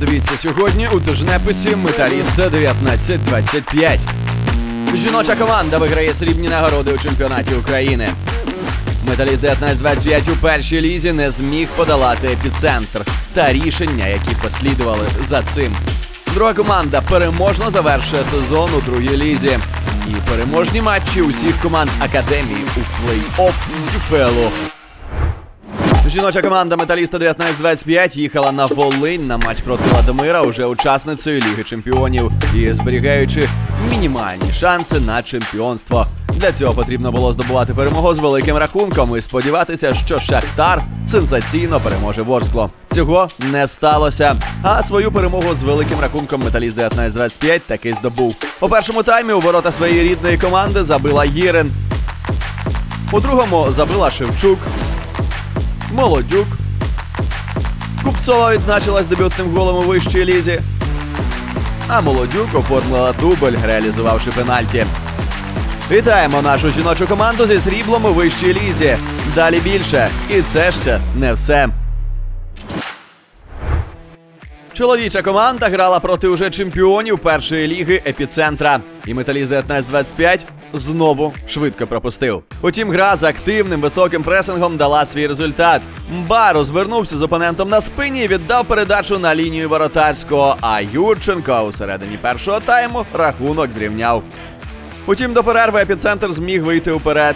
Дивіться сьогодні у тижнеписі Металіста 1925. Жіноча команда виграє срібні нагороди у чемпіонаті України. Металіст 1925 у першій лізі не зміг подолати епіцентр та рішення, які послідували за цим. Друга команда переможно завершує сезон у другій лізі. І переможні матчі усіх команд академії у плей-офф ДЮФЛу. Жіноча команда Металіста 1925 їхала на Волинь на матч проти Ладомира, уже учасницею Ліги Чемпіонів і зберігаючи мінімальні шанси на чемпіонство. Для цього потрібно було здобувати перемогу з великим рахунком і сподіватися, що Шахтар сенсаційно переможе Ворскло. Цього не сталося. А свою перемогу з великим рахунком Металіст 1925 таки здобув. У першому таймі у ворота своєї рідної команди забила Гірин. У другому забила Шевчук. Молодюк. Купцова відзначилась дебютним голом у вищій лізі. А Молодюк оформила дубль, реалізувавши пенальті. Вітаємо нашу жіночу команду зі сріблом у вищій лізі. Далі більше. І це ще не все. Чоловіча команда грала проти уже чемпіонів першої ліги епіцентра. І металіст 1925 знову швидко пропустив. Утім, гра з активним високим пресингом дала свій результат. Мба розвернувся з опонентом на спині і віддав передачу на лінію воротарського. А Юрченко у середині першого тайму рахунок зрівняв. Утім, до перерви епіцентр зміг вийти уперед.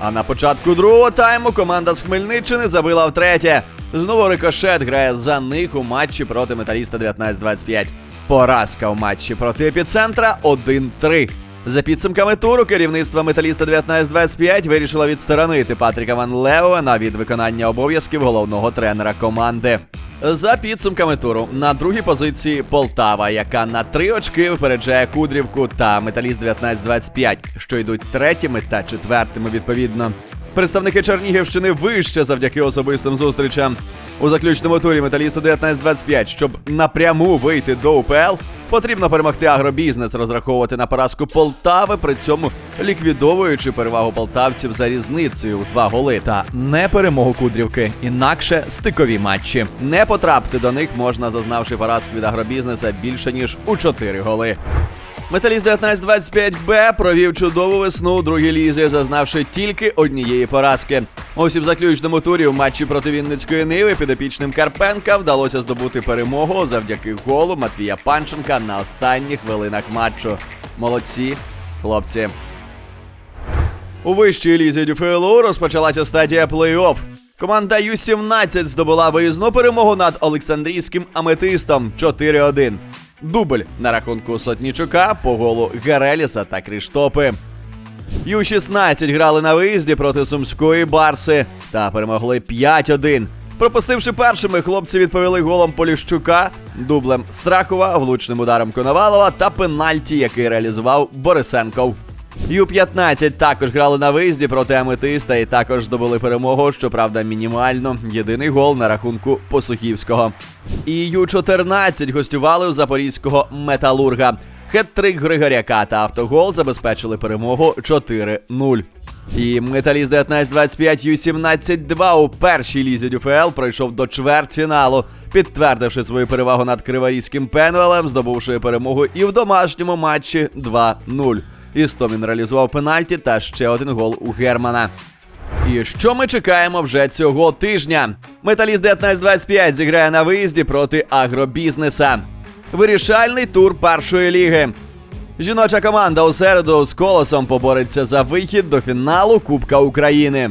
А на початку другого тайму команда з Хмельниччини забила втретє. Знову рикошет грає за них у матчі проти металіста 1925. Поразка у матчі проти епіцентра 1-3. За підсумками туру керівництво металіста 1925 вирішило відсторонити Патріка Ван Леуена від виконання обов'язків головного тренера команди. За підсумками туру на другій позиції Полтава, яка на три очки випереджає Кудрівку та Металіст 1925, що йдуть третіми та четвертими відповідно. Представники Чернігівщини вище завдяки особистим зустрічам. У заключному турі металіста 1925, щоб напряму вийти до УПЛ, потрібно перемогти агробізнес, розраховувати на поразку Полтави, при цьому ліквідовуючи перевагу полтавців за різницею у два голи та не перемогу Кудрівки, інакше стикові матчі. Не потрапити до них можна, зазнавши поразки від агробізнеса більше ніж у 4 голи. Металіст 1925Б провів чудову весну у другій лізі, зазнавши тільки однієї поразки. Ось і в заключному турі у матчі проти Вінницької Ниви підопічним Карпенка вдалося здобути перемогу завдяки голу Матвія Панченка на останніх хвилинах матчу. Молодці, хлопці. У вищій лізі ДЮФЛУ розпочалася стадія плей-офф. Команда Ю-17 здобула виїзну перемогу над Олександрійським аметистом 4-1. Дубль на рахунку Сотнічука по голу Гереліса та Кріштопи. Ю-16 грали на виїзді проти сумської Барси та перемогли 5-1. Пропустивши першими, хлопці відповіли голом Поліщука, дублем Страхова, влучним ударом Коновалова та пенальті, який реалізував Борисенков. Ю-15 також грали на виїзді проти Аметиста і також здобули перемогу, щоправда, мінімально. Єдиний гол на рахунку Посухівського. І Ю-14 гостювали у запорізького металурга. Хет-трик Григоряка та автогол забезпечили перемогу 4-0. І металіст 1925 Ю-17-2 у першій лізі ДЮФЛ пройшов до чвертьфіналу, підтвердивши свою перевагу над Криворізьким Пенвелем, здобувши перемогу і в домашньому матчі 2-0. Істомін реалізував пенальті та ще один гол у Германа. І що ми чекаємо вже цього тижня? Металіст 1925 зіграє на виїзді проти агробізнеса. Вирішальний тур першої ліги. Жіноча команда у середу з колосом побореться за вихід до фіналу Кубка України.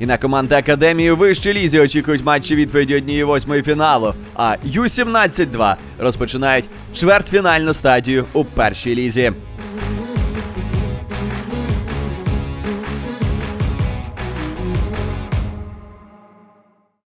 І на команди Академії у вищій лізі очікують матчі відповіді однієї восьмої фіналу. А Ю-17-2 розпочинають чвертьфінальну стадію у першій лізі.